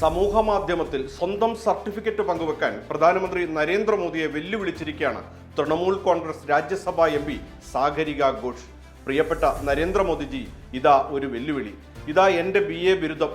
സമൂഹ മാധ്യമത്തിൽ സ്വന്തം സർട്ടിഫിക്കറ്റ് പങ്കുവെക്കാൻ പ്രധാനമന്ത്രി നരേന്ദ്രമോദിയെ വെല്ലുവിളിച്ചിരിക്കുകയാണ് തൃണമൂൽ കോൺഗ്രസ് രാജ്യസഭാ എം പി സാഗരിക ഘോഷ്. പ്രിയപ്പെട്ട നരേന്ദ്രമോദിജി ഇതാ ഒരു വെല്ലുവിളി. ഇതാ എന്റെ ബി എ ബിരുദം.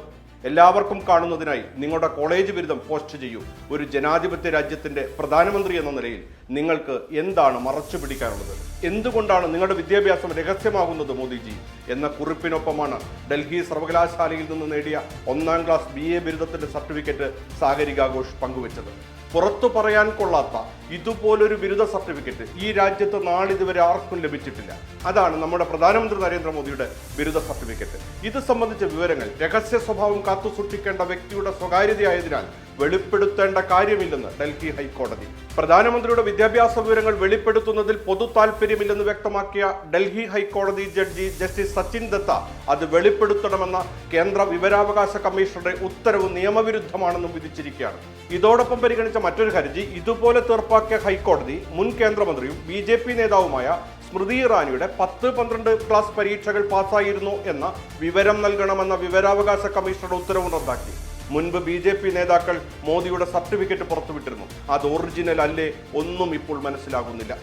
എല്ലാവർക്കും കാണുന്നതിനായി നിങ്ങളുടെ കോളേജ് ബിരുദം പോസ്റ്റ് ചെയ്യൂ. ഒരു ജനാധിപത്യ രാജ്യത്തിന്റെ പ്രധാനമന്ത്രി എന്ന നിലയിൽ നിങ്ങൾക്ക് എന്താണ് മറച്ചു പിടിക്കാനുള്ളത്? എന്തുകൊണ്ടാണ് നിങ്ങളുടെ വിദ്യാഭ്യാസം രഹസ്യമാകുന്നത് മോദിജി? എന്ന കുറിപ്പിനൊപ്പമാണ് ഡൽഹി സർവകലാശാലയിൽ നിന്ന് നേടിയ ഒന്നാം ക്ലാസ് ബി എ ബിരുദത്തിന്റെ സർട്ടിഫിക്കറ്റ് സാഗരിക ഘോഷ് പങ്കുവച്ചത്. പുറത്തു പറയാൻ കൊള്ളാത്ത ഇതുപോലൊരു ബിരുദ സർട്ടിഫിക്കറ്റ് ഈ രാജ്യത്ത് നാളിതുവരെ ആർക്കും ലഭിച്ചിട്ടില്ല. അതാണ് നമ്മുടെ പ്രധാനമന്ത്രി നരേന്ദ്രമോദിയുടെ ബിരുദ സർട്ടിഫിക്കറ്റ്. ഇത് സംബന്ധിച്ച വിവരങ്ങൾ രഹസ്യ സ്വഭാവം കാത്തുസൂക്ഷിക്കേണ്ട വ്യക്തിയുടെ സ്വകാര്യതയായതിനാൽ വെളിപ്പെടുത്തേണ്ട കാര്യമില്ലെന്ന് ഡൽഹി ഹൈക്കോടതി. പ്രധാനമന്ത്രിയുടെ വിദ്യാഭ്യാസ വിവരങ്ങൾ വെളിപ്പെടുത്തുന്നതിൽ പൊതു താല്പര്യമില്ലെന്ന് വ്യക്തമാക്കിയ ഡൽഹി ഹൈക്കോടതി ജഡ്ജി ജസ്റ്റിസ് സച്ചിൻ ദത്ത അത് വെളിപ്പെടുത്തണമെന്ന കേന്ദ്ര വിവരാവകാശ കമ്മീഷണറുടെ ഉത്തരവ് നിയമവിരുദ്ധമാണെന്നും വിധിച്ചിരിക്കുകയാണ്. ഇതോടൊപ്പം പരിഗണിച്ച മറ്റൊരു ഹർജി ഇതുപോലെ തീർപ്പാക്കിയ ഹൈക്കോടതി മുൻ കേന്ദ്രമന്ത്രിയും ബി ജെ പി നേതാവുമായ സ്മൃതി ഇറാനിയുടെ പത്ത് പന്ത്രണ്ട് ക്ലാസ് പരീക്ഷകൾ പാസ്സായിരുന്നു എന്ന വിവരം നൽകണമെന്ന വിവരാവകാശ കമ്മീഷണറുടെ ഉത്തരവ് റദ്ദാക്കി. മുൻപ് ബി ജെ പി നേതാക്കൾ മോദിയുടെ സർട്ടിഫിക്കറ്റ് പുറത്തുവിട്ടിരുന്നു. അത് ഒറിജിനൽ അല്ലേ ഒന്നും ഇപ്പോൾ മനസ്സിലാകുന്നില്ല.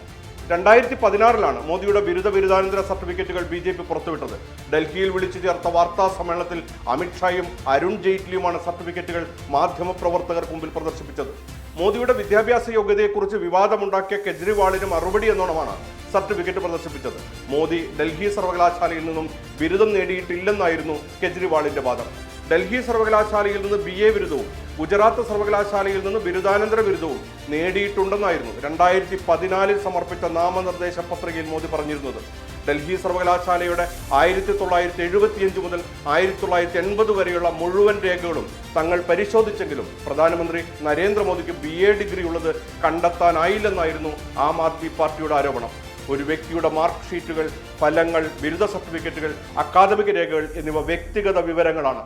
രണ്ടായിരത്തി പതിനാറിലാണ് മോദിയുടെ ബിരുദ ബിരുദാനന്തര സർട്ടിഫിക്കറ്റുകൾ ബി ജെ പി പുറത്തുവിട്ടത്. ഡൽഹിയിൽ വിളിച്ചു ചേർത്ത വാർത്താ സമ്മേളനത്തിൽ അമിത്ഷായും അരുൺ ജെയ്റ്റ്ലിയുമാണ് സർട്ടിഫിക്കറ്റുകൾ മാധ്യമപ്രവർത്തകർക്ക് മുമ്പിൽ പ്രദർശിപ്പിച്ചത്. മോദിയുടെ വിദ്യാഭ്യാസ യോഗ്യതയെക്കുറിച്ച് വിവാദമുണ്ടാക്കിയ കെജ്രിവാളിന് മറുപടി എന്നോണമാണ് സർട്ടിഫിക്കറ്റ് പ്രദർശിപ്പിച്ചത്. മോദി ഡൽഹി സർവകലാശാലയിൽ നിന്നും ബിരുദം നേടിയിട്ടില്ലെന്നായിരുന്നു കെജ്രിവാളിന്റെ വാദം. ഡൽഹി സർവകലാശാലയിൽ നിന്ന് ബി എ ബിരുദവും ഗുജറാത്ത് സർവകലാശാലയിൽ നിന്ന് ബിരുദാനന്തര ബിരുദവും നേടിയിട്ടുണ്ടെന്നായിരുന്നു രണ്ടായിരത്തി പതിനാലിൽ സമർപ്പിച്ച നാമനിർദ്ദേശ പത്രികയിൽ മോദി പറഞ്ഞിരുന്നത്. ഡൽഹി സർവകലാശാലയുടെ ആയിരത്തി തൊള്ളായിരത്തി എഴുപത്തിയഞ്ച് മുതൽ ആയിരത്തി തൊള്ളായിരത്തി എൺപത് വരെയുള്ള മുഴുവൻ രേഖകളും തങ്ങൾ പരിശോധിച്ചെങ്കിലും പ്രധാനമന്ത്രി നരേന്ദ്രമോദിക്ക് ബി എ ഡിഗ്രി ഉള്ളത് കണ്ടെത്താനായില്ലെന്നായിരുന്നു ആം ആദ്മി പാർട്ടിയുടെ ആരോപണം. ഒരു വ്യക്തിയുടെ മാർക്ക് ഷീറ്റുകൾ ഫലങ്ങൾ ബിരുദ സർട്ടിഫിക്കറ്റുകൾ അക്കാദമിക് രേഖകൾ എന്നിവ വ്യക്തിഗത വിവരങ്ങളാണ്.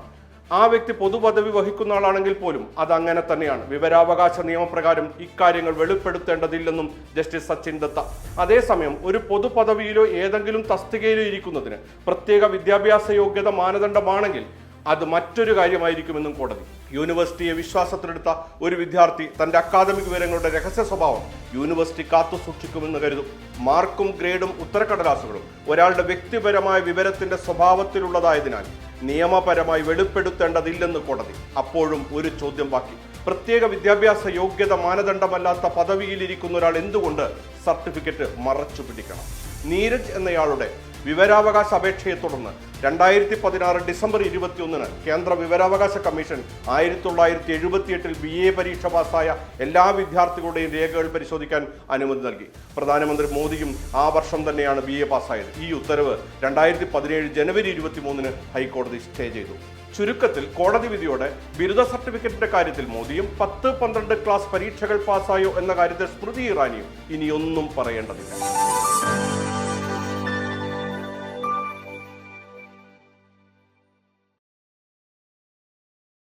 ആ വ്യക്തി പൊതുപദവി വഹിക്കുന്ന ആളാണെങ്കിൽ പോലും അത് അങ്ങനെ തന്നെയാണ്. വിവരാവകാശ നിയമപ്രകാരം ഇക്കാര്യങ്ങൾ വെളിപ്പെടുത്തേണ്ടതില്ലെന്നും ജസ്റ്റിസ് സച്ചിൻ ദത്ത. അതേസമയം ഒരു പൊതുപദവിയിലോ ഏതെങ്കിലും തസ്തികയിലോ ഇരിക്കുന്നതിന് പ്രത്യേക വിദ്യാഭ്യാസ യോഗ്യത മാനദണ്ഡമാണെങ്കിൽ അത് മറ്റൊരു കാര്യമായിരിക്കുമെന്നും കോടതി. യൂണിവേഴ്സിറ്റിയെ വിശ്വാസത്തിലെടുത്ത ഒരു വിദ്യാർത്ഥി തന്റെ അക്കാദമിക് വിവരങ്ങളുടെ രഹസ്യ സ്വഭാവം യൂണിവേഴ്സിറ്റി കാത്തു സൂക്ഷിക്കുമെന്ന് കരുതും. മാർക്കും ഗ്രേഡും ഉത്തരക്കടലാസുകളും ഒരാളുടെ വ്യക്തിപരമായ വിവരത്തിന്റെ സ്വഭാവത്തിലുള്ളതായതിനാൽ നിയമപരമായി വെളിപ്പെടുത്തേണ്ടതില്ലെന്ന് കോടതി. അപ്പോഴും ഒരു ചോദ്യം ബാക്കി. പ്രത്യേക വിദ്യാഭ്യാസ യോഗ്യത മാനദണ്ഡമല്ലാത്ത പദവിയിലിരിക്കുന്ന ഒരാൾ എന്തുകൊണ്ട് സർട്ടിഫിക്കറ്റ് മറച്ചു പിടിക്കണം നീരജ് എന്നയാളുടെ വിവരാവകാശ അപേക്ഷയെ തുടർന്ന് രണ്ടായിരത്തി പതിനാറ് ഡിസംബർ ഇരുപത്തിയൊന്നിന് കേന്ദ്ര വിവരാവകാശ കമ്മീഷൻ ആയിരത്തി തൊള്ളായിരത്തി എഴുപത്തിയെട്ടിൽ ബി എ പരീക്ഷ പാസ്സായ എല്ലാ വിദ്യാർത്ഥികളുടെയും രേഖകൾ പരിശോധിക്കാൻ അനുമതി നൽകി. പ്രധാനമന്ത്രി മോദിയും ആ വർഷം തന്നെയാണ് ബി എ പാസ്സായത്. ഈ ഉത്തരവ് രണ്ടായിരത്തി പതിനേഴ് ജനുവരി ഇരുപത്തി മൂന്നിന് ഹൈക്കോടതി സ്റ്റേ ചെയ്തു. ചുരുക്കത്തിൽ കോടതി വിധിയോടെ ബിരുദ സർട്ടിഫിക്കറ്റിന്റെ കാര്യത്തിൽ മോദിയും പത്ത് പന്ത്രണ്ട് ക്ലാസ് പരീക്ഷകൾ പാസ്സായോ എന്ന കാര്യത്തിൽ സ്മൃതി ഇറാനിയും ഇനിയൊന്നും പറയേണ്ടതില്ല.